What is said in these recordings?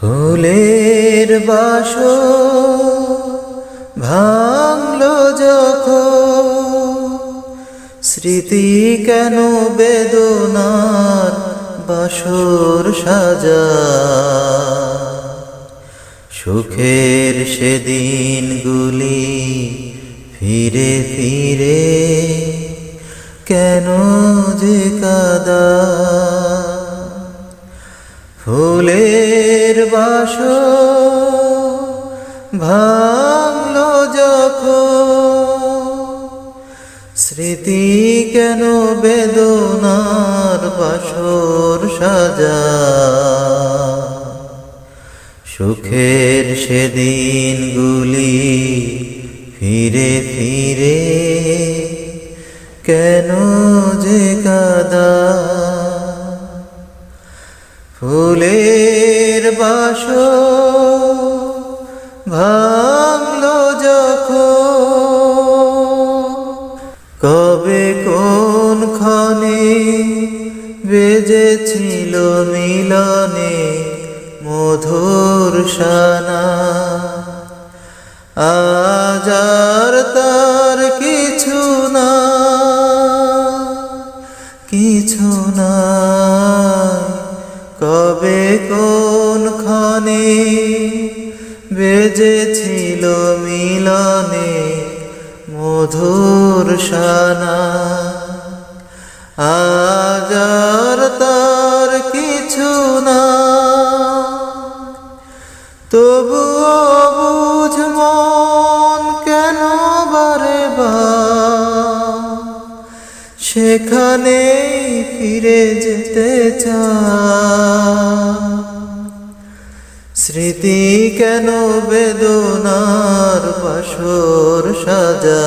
ফুলের বাস ভাঙলো যখন। স্মৃতি কেন বেদনার বাসর সাজা? সুখের সেদিন গুলি ফিরে ফিরে কেন যে কাদা ভাঙলো যখন। স্মৃতি কেন বেদনার বাসর সাজা? সুখের সেদিন গুলি ফিরে ফিরে কেন যে কাদা? ফুলের বাস ভাঙলো যখন। কবে কোন ক্ষণে বেজেছিল মিলনে মধুর সানা। আজার তার কিছু না কিছু না কবে কোন ক্ষণে বেজেছিল মিলনে মধুর সানা। আজার তার কিছু না। তবুও বুঝ মন কেন বারে সেখানে ফিরে যেতে চায়। স্মৃতি কেন বেদনার বাসর সাজা?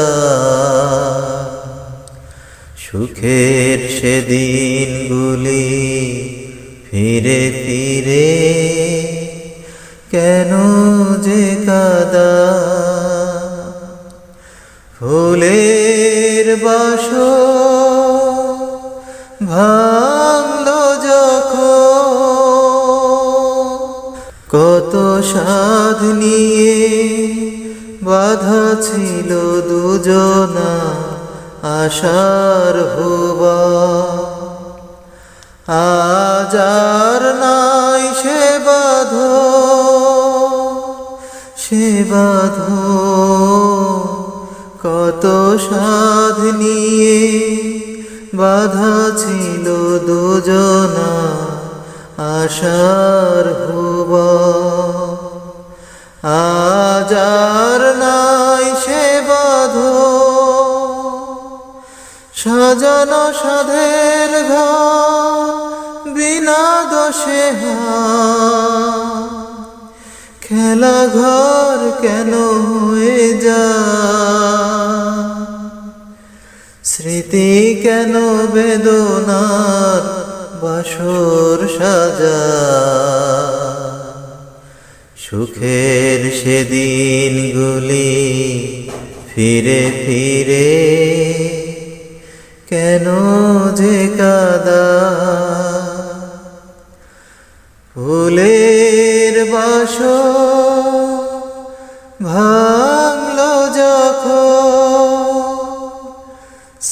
সুখের সেদিন সেদিনগুলি ফিরে ফিরে কেন যে কাদা? ফুলের বাস ভাঙলো কত সাধ নিয়ে বাধা ছিল দুজনা আশার হুবা। আজার নাই সে বাধ সে বাধ। কত সাধ নিয়ে বাধা ছিল দুজনা আশার হুব আজ আর নাই সে বাধ। সাজানো সাধের ঘর, বিনা দোষে খেলা ঘর কেন হয়ে যা স্মৃতি কেন বেদনার বাসর সাজা। সুখের সেদিনগুলি ফিরে ফিরে কেন যে কাদা? ফুলের বাস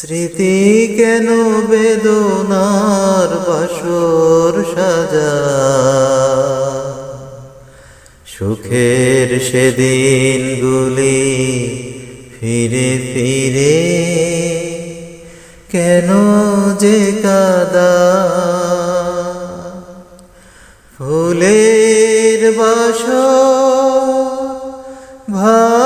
স্মৃতি কেন বেদনার বাসর সাজা? সুখের সেদিন গুলি ফিরে ফিরে কেন যে কাদা? ফুলের বাস ভা